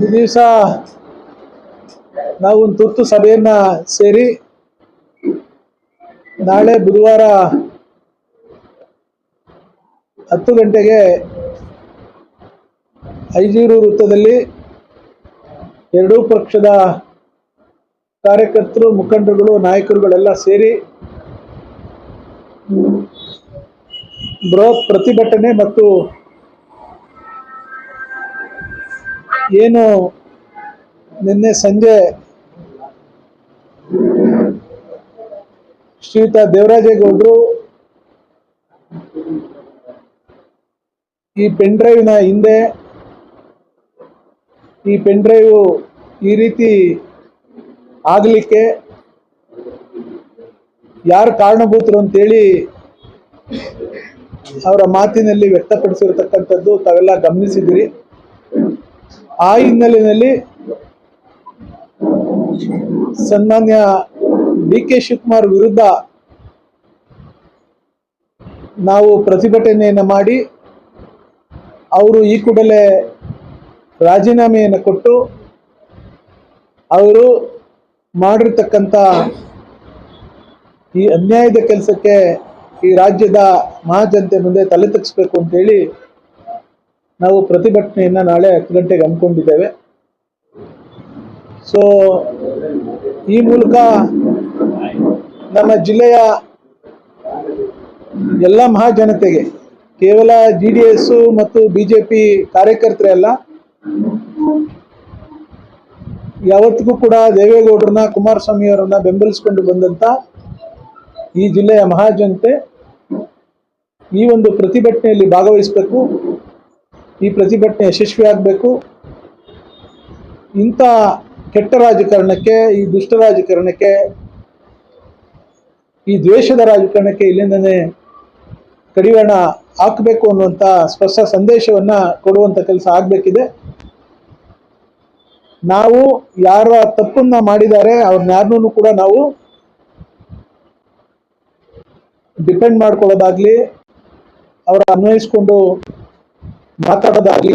ಈ ದಿವಸ ನಾವು ಒಂದು ತುರ್ತು ಸಭೆಯನ್ನ ಸೇರಿ ನಾಳೆ ಬುಧವಾರ ಹತ್ತು ಗಂಟೆಗೆ ಐಜೂರು ವೃತ್ತದಲ್ಲಿ ಎರಡೂ ಪಕ್ಷದ ಕಾರ್ಯಕರ್ತರು, ಮುಖಂಡರುಗಳು, ನಾಯಕರುಗಳೆಲ್ಲ ಸೇರಿ ಬೃಹತ್ ಪ್ರತಿಭಟನೆ ಮತ್ತು ಏನು ನಿನ್ನೆ ಸಂಜೆ ಶ್ರೀಯುತ ದೇವರಾಜೇಗೌಡರು ಈ ಪೆನ್ ಡ್ರೈವ್ನ ಹಿಂದೆ ಈ ಪೆನ್ ಡ್ರೈವ್ ಈ ರೀತಿ ಆಗಲಿಕ್ಕೆ ಯಾರು ಕಾರಣಭೂತರು ಅಂತೇಳಿ ಅವರ ಮಾತಿನಲ್ಲಿ ವ್ಯಕ್ತಪಡಿಸಿರತಕ್ಕಂಥದ್ದು ತಾವೆಲ್ಲ ಗಮನಿಸಿದಿರಿ ಆ ಹಿನ್ನೆಲೆಯಲ್ಲಿ ಸನ್ಮಾನ್ಯ ಡಿ ಕೆ ಶಿವಕುಮಾರ್ ವಿರುದ್ಧ ನಾವು ಪ್ರತಿಭಟನೆಯನ್ನು ಮಾಡಿ ಅವರು ಈ ಕೂಡಲೇ ರಾಜೀನಾಮೆಯನ್ನು ಕೊಟ್ಟು ಅವರು ಮಾಡಿರ್ತಕ್ಕಂಥ ಈ ಅನ್ಯಾಯದ ಕೆಲಸಕ್ಕೆ ಈ ರಾಜ್ಯದ ಮಹಾಜನತೆ ಮುಂದೆ ತಲೆ ತಗ್ಸ್ಬೇಕು ಅಂತೇಳಿ ನಾವು ಪ್ರತಿಭಟನೆಯನ್ನು ನಾಳೆ ಹತ್ತು ಗಂಟೆಗೆ ಹಮ್ಮಿಕೊಂಡಿದ್ದೇವೆ. ಸೊ ಈ ಮೂಲಕ ನಮ್ಮ ಜಿಲ್ಲೆಯ ಎಲ್ಲ ಮಹಾಜನತೆಗೆ, ಕೇವಲ ಜಿ ಡಿ ಎಸ್ ಮತ್ತು ಬಿ ಜೆ ಪಿ ಕಾರ್ಯಕರ್ತರೇ ಅಲ್ಲ, ಯಾವತ್ತಿಗೂ ಕೂಡ ದೇವೇಗೌಡರನ್ನ, ಕುಮಾರಸ್ವಾಮಿ ಅವರನ್ನ ಬೆಂಬಲಿಸಿಕೊಂಡು ಬಂದಂತ ಈ ಜಿಲ್ಲೆಯ ಮಹಾಜನತೆ ಈ ಒಂದು ಪ್ರತಿಭಟನೆಯಲ್ಲಿ ಭಾಗವಹಿಸಬೇಕು. ಈ ಪ್ರತಿಭಟನೆ ಯಶಸ್ವಿ ಆಗಬೇಕು. ಇಂಥ ಕೆಟ್ಟ ರಾಜಕಾರಣಕ್ಕೆ, ಈ ದುಷ್ಟ ರಾಜಕಾರಣಕ್ಕೆ, ಈ ದ್ವೇಷದ ರಾಜಕಾರಣಕ್ಕೆ ಇಲ್ಲಿಂದನೇ ಕಡಿವಾಣ ಹಾಕಬೇಕು ಅನ್ನುವಂಥ ಸ್ಪಷ್ಟ ಸಂದೇಶವನ್ನು ಕೊಡುವಂಥ ಕೆಲಸ ಆಗಬೇಕಿದೆ. ನಾವು ಯಾರ ತಪ್ಪನ್ನ ಮಾಡಿದ್ದಾರೆ, ಅವ್ರನ್ನ ಕೂಡ ನಾವು ಡಿಪೆಂಡ್ ಮಾಡ್ಕೊಳ್ಳೋದಾಗ್ಲಿ, ಅವರ ಅನ್ವಯಿಸ್ಕೊಂಡು ಮಾತಾಡೋದಾಗ್ಲಿ